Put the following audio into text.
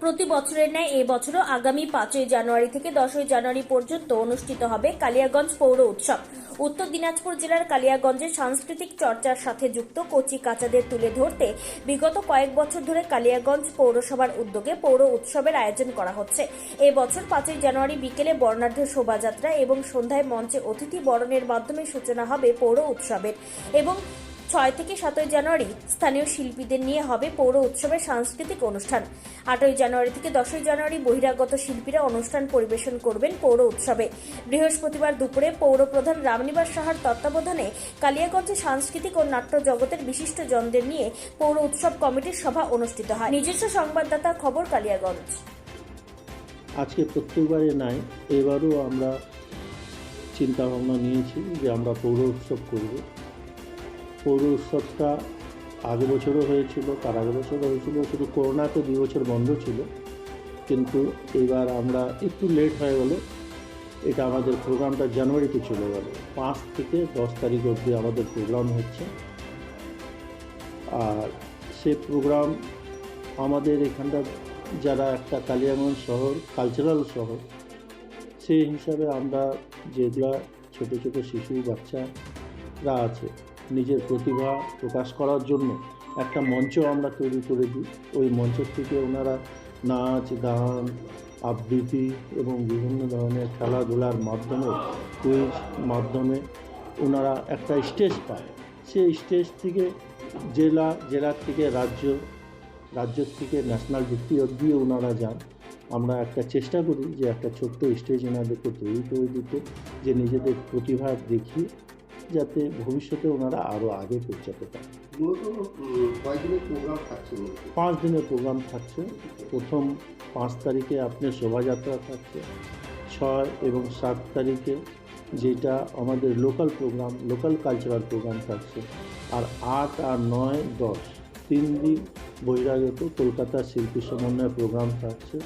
প্রতি বছরের ন্যায় এই বছরও আগামী পাঁচই জানুয়ারি থেকে দশই জানুয়ারি পর্যন্ত অনুষ্ঠিত হবে কালিয়াগঞ্জ পৌর উৎসব। উত্তর দিনাজপুর জেলার কালিয়াগঞ্জে সাংস্কৃতিক চর্চার সাথে যুক্ত কচি কাচাদের তুলে ধরতে বিগত কয়েক বছর ধরে কালিয়াগঞ্জ পৌরসভার উদ্যোগে পৌর উৎসবের আয়োজন করা হচ্ছে। এই বছর পাঁচই জানুয়ারি বিকেলে বর্ণাঢ্য শোভাযাত্রা এবং সন্ধ্যায় মঞ্চে অতিথি বরণের মাধ্যমে সূচনা হবে পৌর উৎসবের এবং ছয় থেকে সাতই জানুয়ারি স্থানীয় শিল্পীদের নিয়ে হবে পৌর উৎসবের সাংস্কৃতিক অনুষ্ঠান। আটই জানুয়ারি থেকে দশই জানুয়ারি বহিরাগত শিল্পীরা অনুষ্ঠান পরিবেশন করবেন পৌর উৎসবে। বৃহস্পতিবার দুপুরে পৌর প্রধান রামনিবাস সাহার তত্ত্বাবধানে কালিয়াগঞ্জে সাংস্কৃতিক ও নাট্য জগতের বিশিষ্ট জনদের নিয়ে পৌর উৎসব কমিটির সভা অনুষ্ঠিত হয়। নিজস্ব সংবাদদাতা খবর কালিয়াগঞ্জ। আজকে প্রত্যেকবারে নাই, এবারও আমরা চিন্তা ভাবনা নিয়েছি যে আমরা পৌর উৎসব করব। পৌর উৎসবটা আগের বছরও হয়েছিল, তার আগের বছরও হয়েছিল, শুধু করোনাতে দুই বছর বন্ধ ছিল। কিন্তু এবার আমরা একটু লেট হয়ে গেল। এটা আমাদের প্রোগ্রামটা জানুয়ারিতে চলে গেল। পাঁচ থেকে দশ তারিখ অবধি আমাদের প্রোগ্রাম হচ্ছে। আর সে প্রোগ্রাম আমাদের এখানটা যারা একটা কালিয়াগঞ্জ শহর কালচারাল শহর, সেই হিসাবে আমরা যেগুলা ছোট ছোট শিশু বাচ্চারা আছে নিজের প্রতিভা প্রকাশ করার জন্য একটা মঞ্চ আমরা তৈরি করে দিই। ওই মঞ্চ থেকে ওনারা নাচ, গান, আবৃত্তি এবং বিভিন্ন ধরনের খেলাধুলার মাধ্যমে কুইজ মাধ্যমে ওনারা একটা স্টেজ পায়। সেই স্টেজ থেকে জেলা জেলার থেকে রাজ্য রাজ্য থেকে ন্যাশনাল ভিত্তি অবধি ওনারা যান। আমরা একটা চেষ্টা করি যে একটা ছোট্ট স্টেজ ওনাদেরকে তৈরি করে দিতে, যে নিজেদের প্রতিভা দেখিয়ে যাতে ভবিষ্যতে ওনারা আরও আগে পৌঁছাতে পারে। পাঁচ দিনের প্রোগ্রাম থাকছে প্রথম পাঁচ তারিখে আপনার শোভাযাত্রা থাকছে। ছয় এবং সাত তারিখে যেটা আমাদের local program local cultural program থাকছে। আর আট আর নয় দশ তিন দিন বহিরাগত কলকাতা শিল্পী সমন্বয় প্রোগ্রাম থাকছে।